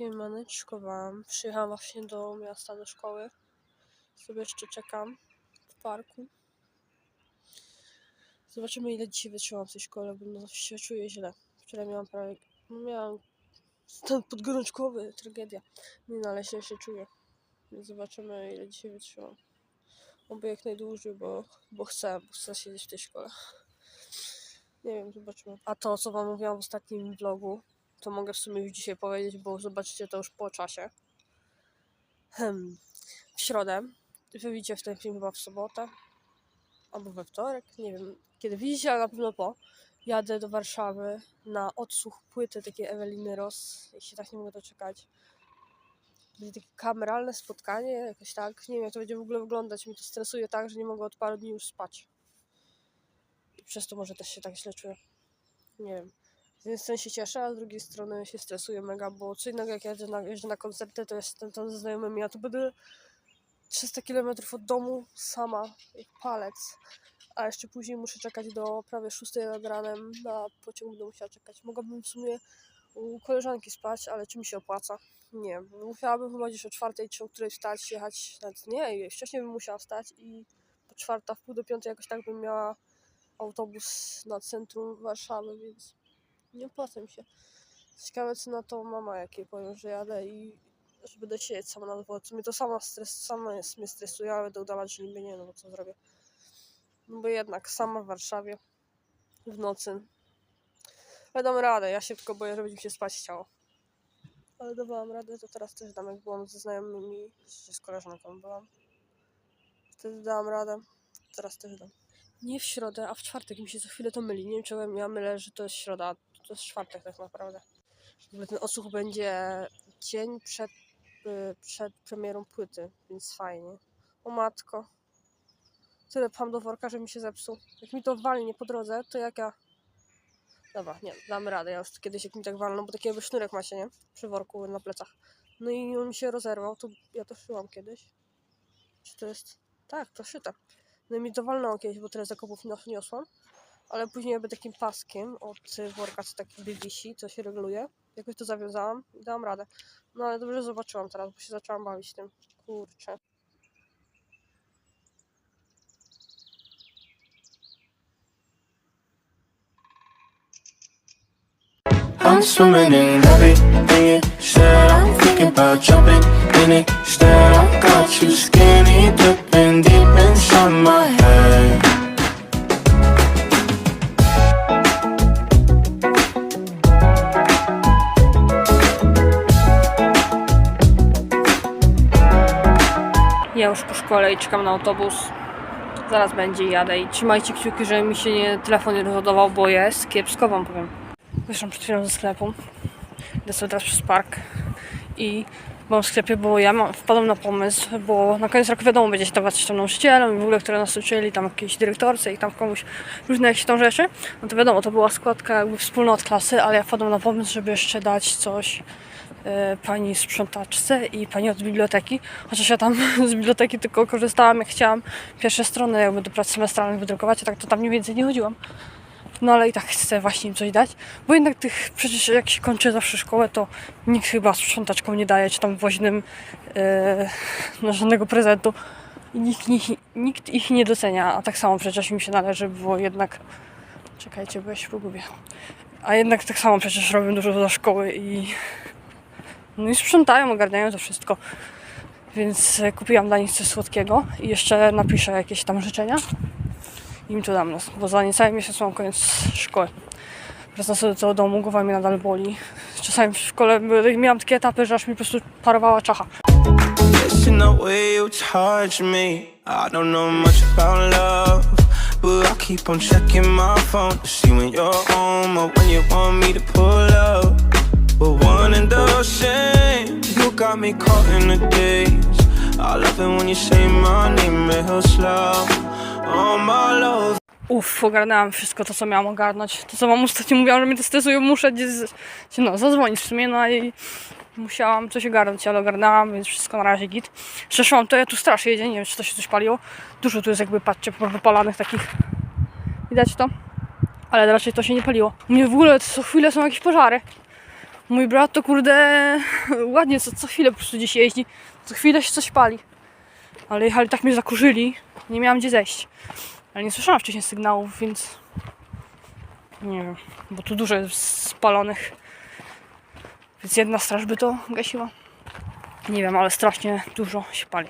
Siemaneczko Przyjechałam właśnie do miasta, do szkoły. Sobie jeszcze czekam w parku. Zobaczymy ile dzisiaj wytrzymam w tej szkole, bo no się czuję źle. Wczoraj miałam prawie... No miałam stan podgorączkowy, tragedia. Nie no, ale się, się czuję. Więc zobaczymy ile dzisiaj wytrzymam. Oby jak najdłużej, bo, bo chcę, bo chcę siedzieć w tej szkole. Nie wiem, zobaczymy. A to, co wam mówiłam w ostatnim vlogu, to mogę w sumie już dzisiaj powiedzieć, bo zobaczycie to już po czasie. Hmm. W środę, wy widzicie w ten film chyba w sobotę, albo we wtorek, nie wiem kiedy widzicie, ale na pewno po. Jadę do Warszawy na odsłuch płyty takiej Eweliny Ross. Się tak nie mogę doczekać. Będzie takie kameralne spotkanie, jakoś tak. Nie wiem, jak to będzie w ogóle wyglądać. Mi to stresuje tak, że nie mogę od paru dni już spać. I przez to może też się tak źle czuję. Nie wiem. Z jednej strony się cieszę, a z drugiej strony się stresuję mega, bo co innego jak jeżdżę na, jeżdżę na koncerty, to jestem tam ze znajomymi, a tu będę 300 km od domu sama, jak palec. A jeszcze później muszę czekać do prawie 6 nad ranem na pociąg, będę musiała czekać. Mogłabym w sumie u koleżanki spać, ale czy mi się opłaca? Nie, musiałabym chyba gdzieś o czwartej czy o której wstać, jechać, nawet nie, wcześniej bym musiała wstać i po czwarta, w pół do piątej jakoś tak bym miała autobus na centrum Warszawy, więc nie opłaca mi się. Ciekawe co na to mama jakie powiem, że jadę i że będę siedzieć sama na dworcu. Mnie to sama, stres, sama jest, mnie stresuje, ale będę udawać, że niby nie, no bo co zrobię. No bo jednak sama w Warszawie w nocy. Ale dam radę, ja się tylko boję, żeby mi się spać chciało. Ale dawałam radę, to teraz też dam, jak byłam ze znajomymi, z koleżanką byłam. Wtedy dałam radę, teraz też dam. Nie w środę, a w czwartek mi się co chwilę to myli. Nie wiem, czemu ja mylę, że to jest środa, to jest czwartek tak naprawdę. Ten odsłuch będzie dzień przed, y, przed premierą płyty, więc fajnie. O matko. Tyle pcham do worka, że mi się zepsuł. Jak mi to walnie po drodze, to jak ja... Dobra, nie, dam radę. Ja już kiedyś jak mi tak walną, bo taki jakby sznurek macie, nie? Przy worku na plecach. No i on mi się rozerwał, to ja to szyłam kiedyś. Czy to jest... Tak, to szyte. No i mi to walnęło kiedyś, bo tyle zakupów niosłam. Ale później jakby takim paskiem od worka, co taki wisi, co się reguluje. Jakoś to zawiązałam i dałam radę. No ale dobrze zobaczyłam teraz, bo się zaczęłam bawić tym. Kurczę. I'm swimming in everything said. I'm thinking about jumping in it. Instead, I got you skinny dipping deep inside my head. Już po szkole i czekam na autobus. Zaraz będzie jadę i trzymajcie kciuki, żeby mi się nie, telefon nie rozładował, bo jest kiepsko wam powiem. Wyszłam przed chwilą ze sklepu. Idę sobie teraz przez park i byłam w sklepie, bo ja mam, wpadłam na pomysł, bo na koniec roku wiadomo, będzie się dawać tam nauczycielom i w ogóle, które nas uczyli, tam jakiejś dyrektorce i tam komuś różne jakieś tam rzeczy. No to wiadomo, to była składka jakby wspólna od klasy, ale ja wpadłam na pomysł, żeby jeszcze dać coś pani sprzątaczce i pani od biblioteki. Chociaż ja tam z biblioteki tylko korzystałam, jak chciałam pierwsze strony jakby do prac semestralnych wydrukować, a tak to tam mniej więcej nie chodziłam. No ale i tak chcę właśnie im coś dać, bo jednak tych, przecież jak się kończy zawsze szkołę, to nikt chyba sprzątaczkom nie daje, czy tam woźnym e, no, żadnego prezentu. Nikt, nikt, nikt ich nie docenia, a tak samo przecież im się należy, bo jednak... Czekajcie, bo ja się pogubię. A jednak tak samo przecież robią dużo dla szkoły i... No i sprzątają, ogarniają to wszystko. Więc e, kupiłam dla nich coś słodkiego i jeszcze napiszę jakieś tam życzenia i im to dam nas, bo za niecały miesiąc mam koniec szkoły. Wracam sobie do domu, głowa mnie nadal boli. Czasami w szkole miałam takie etapy, że aż mi po prostu parowała czacha. But I keep on checking my phone to see when you're home or when you want me to pull up. We're one the same. You got me caught in the days. I love it when you say my name. Oh my love. Uff, ogarnęłam wszystko to, co miałam ogarnąć. To, co wam ostatnio mówiłam, że mnie to stresuje, muszę gdzieś no, zadzwonić w sumie, no i musiałam coś ogarnąć, ale ogarnęłam, więc wszystko na razie git. Zresztą to ja tu strasznie jedzie, nie wiem, czy to się coś paliło. Dużo tu jest jakby, patrzcie, wypalanych takich. Widać to? Ale raczej to się nie paliło. U mnie w ogóle co chwilę są jakieś pożary. Mój brat to kurde ładnie co, co chwilę po prostu gdzieś jeździ. Co chwilę się coś pali. Ale jechali tak mnie zakurzyli, nie miałam gdzie zejść. Ale nie słyszałam wcześniej sygnałów, więc nie wiem, bo tu dużo jest spalonych. Więc jedna straż by to gasiła. Nie wiem, ale strasznie dużo się pali.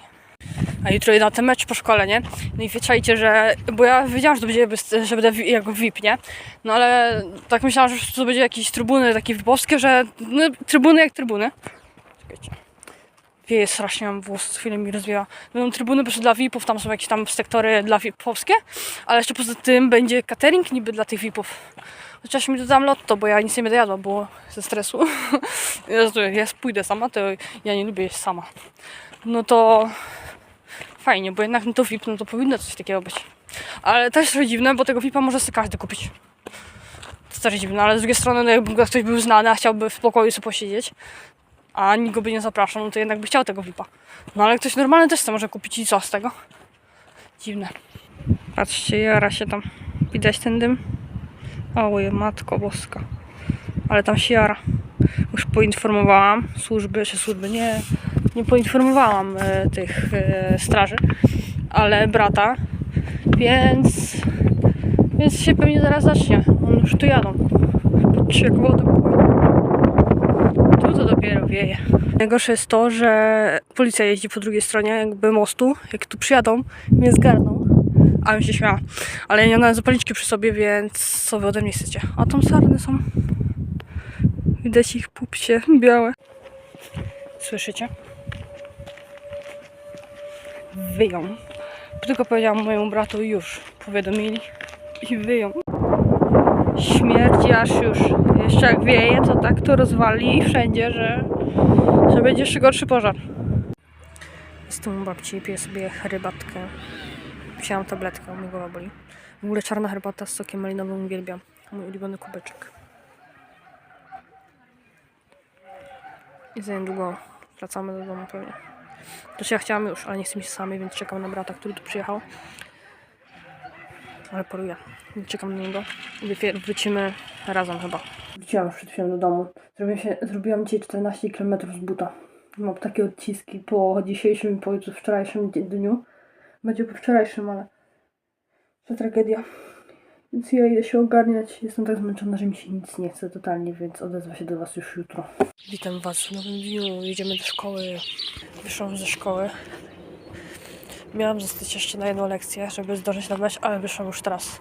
A jutro na ten mecz po szkole, nie? No i wieczajcie, że... Bo ja wiedziałam, że to będzie że będę jako VIP, nie? No ale tak myślałam, że to będzie jakieś trybuny takie VIP-owskie, że... No, trybuny jak trybuny. Czekajcie. Wieje strasznie, mam włos, chwilę mi rozwiewa. Będą trybuny po dla VIP-ów, tam są jakieś tam sektory dla VIP-owskie, ale jeszcze poza tym będzie catering niby dla tych VIP-ów. Chociaż mi dodam lotto, bo ja nic nie będę jadła, bo ze stresu. ja, ja pójdę sama, to ja nie lubię jeść sama. No to fajnie, bo jednak no to VIP, no to powinno coś takiego być. Ale też trochę dziwne, bo tego VIP-a może sobie każdy kupić. To też dziwne, ale z drugiej strony, no jakby ktoś był znany, a chciałby w pokoju sobie posiedzieć, a nikt go by nie zapraszał, no to jednak by chciał tego VIP-a. No ale ktoś normalny też sobie może kupić i co z tego? Dziwne. Patrzcie, jara się tam. Widać ten dym? Oj, matko boska. Ale tam się jara. Już poinformowałam służby, czy służby nie, nie poinformowałam e, tych e, straży, ale brata, więc, więc się pewnie zaraz zacznie. On już tu jadą. Patrzcie jak woda. Tu to dopiero wieje. Najgorsze jest to, że policja jeździ po drugiej stronie jakby mostu. Jak tu przyjadą, mnie zgarną. A bym się śmiała. Ale ja nie mam zapalniczki przy sobie, więc co wy ode mnie chcecie? A tam sarny są. Widać ich pupsie białe. Słyszycie? Wyją. Tylko powiedziałam mojemu bratu już powiadomili i wyją. Śmierdzi aż już. Jeszcze jak wieje, to tak to rozwali wszędzie, że, że będzie jeszcze gorszy pożar. Jestem u babci piję sobie herbatkę. Wzięłam tabletkę, mnie głowa boli. W ogóle czarna herbata z sokiem malinowym uwielbiam. Mój ulubiony kubeczek. I za niedługo wracamy do domu pewnie. To ja chciałam już, ale nie chcę mi się samej, więc czekam na brata, który tu przyjechał. Ale poruję. Czekam na niego. Wrócimy razem chyba. Wróciłam już przed chwilą do domu. Zrobiłam, się, zrobiłam dzisiaj 14 km z buta. Mam takie odciski po dzisiejszym i po wczorajszym dniu. Będzie po wczorajszym, ale to tragedia. Więc ja idę się ogarniać. Jestem tak zmęczona, że mi się nic nie chce totalnie, więc odezwę się do Was już jutro. Witam Was w nowym dniu. Jedziemy do szkoły. Wyszłam ze szkoły. Miałam zostać jeszcze na jedną lekcję, żeby zdążyć na mecz, ale wyszłam już teraz.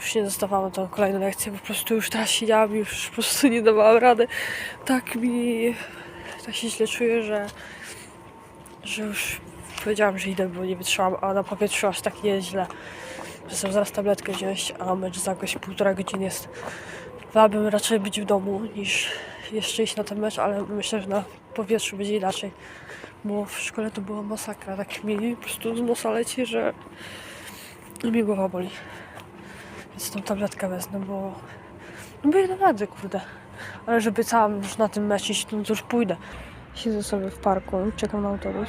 Już nie dostawałam tą kolejną lekcję, po prostu już teraz siedziałam już po prostu nie dawałam rady. Tak mi... Tak się źle czuję, że... Że już powiedziałam, że idę, bo nie wytrzymałam, a na powietrzu aż tak nie jest źle. Że chcę zaraz tabletkę wziąć, a mecz za jakoś półtora godziny jest. Wolałabym raczej być w domu niż jeszcze iść na ten mecz, ale myślę, że na powietrzu będzie inaczej. Bo w szkole to była masakra, tak mi po prostu z nosa leci, że mi głowa boli. Więc tą tabletkę wezmę, bo no bo ja radzę, kurde. Ale żeby całym już na tym mecz iść, no to już pójdę. Siedzę sobie w parku, czekam na autobus.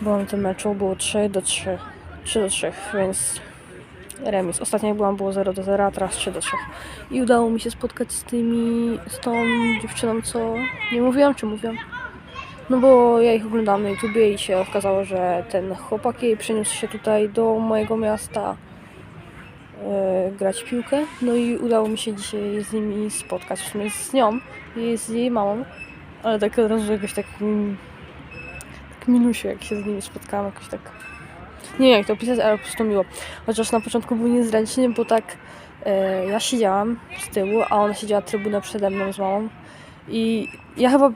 Byłam w tym meczu, było 3 do 3. 3 do 3, więc remis. Ostatnio jak byłam było 0 do 0, a teraz 3 do 3. I udało mi się spotkać z tymi, z tą dziewczyną, co nie mówiłam, czy mówiłam? No bo ja ich oglądam na YouTubie i się okazało, że ten chłopak jej przeniósł się tutaj do mojego miasta e, grać piłkę. No i udało mi się dzisiaj z nimi spotkać, w sumie z nią i z jej mamą. Ale tak od razu jakoś tak, tak minusie, jak się z nimi spotkałam, jakoś tak... Nie wiem jak to opisać, ale po prostu miło. Chociaż na początku był niezręcznie, bo tak e, ja siedziałam z tyłu, a ona siedziała trybunę przede mną z mamą. I ja chyba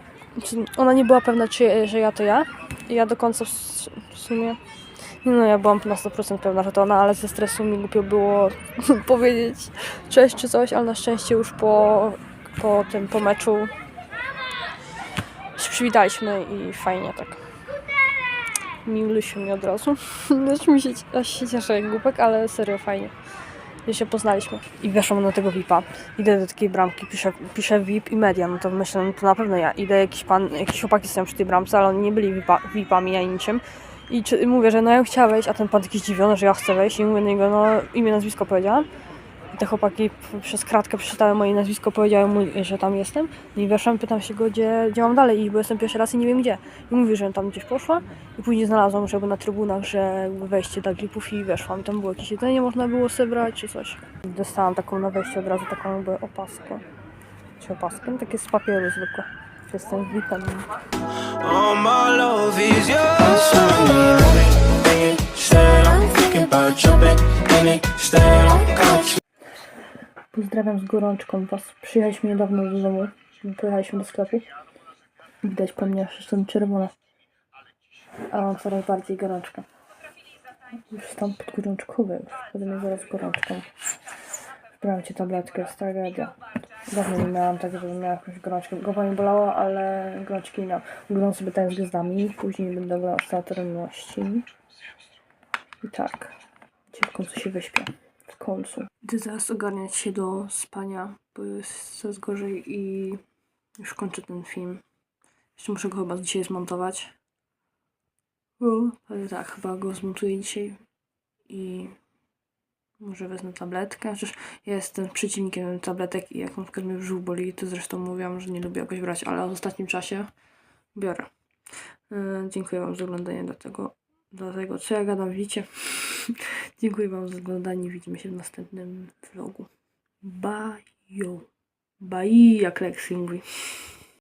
ona nie była pewna, czy, że ja to ja. I ja do końca w sumie. Nie no, ja byłam na 100% pewna, że to ona, ale ze stresu mi głupio było powiedzieć cześć czy coś, ale na szczęście już po, po tym, po meczu się przywitaliśmy i fajnie tak. Milusiu mi od razu. Aż mi się, aż się cieszę jak głupek, ale serio fajnie. że się poznaliśmy. I weszłam na tego VIP-a. Idę do takiej bramki, piszę, piszę VIP i media, no to myślę, no to na pewno ja. Idę, jakiś pan, jakiś chłopaki stoją przy tej bramce, ale oni nie byli VIP-a, VIP-ami ani niczym. I czy, mówię, że no ja chciała wejść, a ten pan taki zdziwiony, że ja chcę wejść i mówię do niego, no imię, nazwisko powiedziałam. Te chłopaki przez kratkę przeczytały moje nazwisko, powiedziały mu, że tam jestem. No i weszłam, pytam się go, gdzie, gdzie mam dalej iść, bo jestem pierwszy raz i nie wiem gdzie. I mówi, że tam gdzieś poszła i później znalazłam, żeby na trybunach, że wejście dla gripów i weszłam. Tam było jakieś jedzenie, można było zebrać czy coś. Dostałam taką na wejście od razu taką jakby opaskę. Czy opaskę? Takie z papieru zwykłe. Jestem VIP-em. All my thinking about. Pozdrawiam z gorączką was. Przyjechaliśmy niedawno do domu. Pojechaliśmy do sklepu. Widać po mnie, że jestem czerwona. A mam coraz bardziej gorączkę. Już stan podgorączkowy. Już będę zaraz gorączką. Brałam ci tabletkę, jest tragedia. Dawno nie miałam tak, żeby miała jakąś gorączkę. Głowa mi bolała, ale gorączki nie miałam. Oglądam sobie ten z gwiazdami. Później będę oglądał starości. I tak. Gdzie w końcu się wyśpię. Końcu. Idę zaraz ogarniać się do spania, bo jest coraz gorzej i już kończę ten film. Jeszcze muszę go chyba dzisiaj zmontować. Ale tak, chyba go zmontuję dzisiaj i może wezmę tabletkę. Chociaż ja jestem przeciwnikiem tabletek i jak na przykład mnie brzuch boli, to zresztą mówiłam, że nie lubię jakoś brać, ale w ostatnim czasie biorę. Yy, dziękuję Wam za oglądanie do tego, do tego, co ja gadam, widzicie. Dziękuję Wam za oglądanie. Widzimy się w następnym vlogu. Bye. Bye, jak Lexi mówi.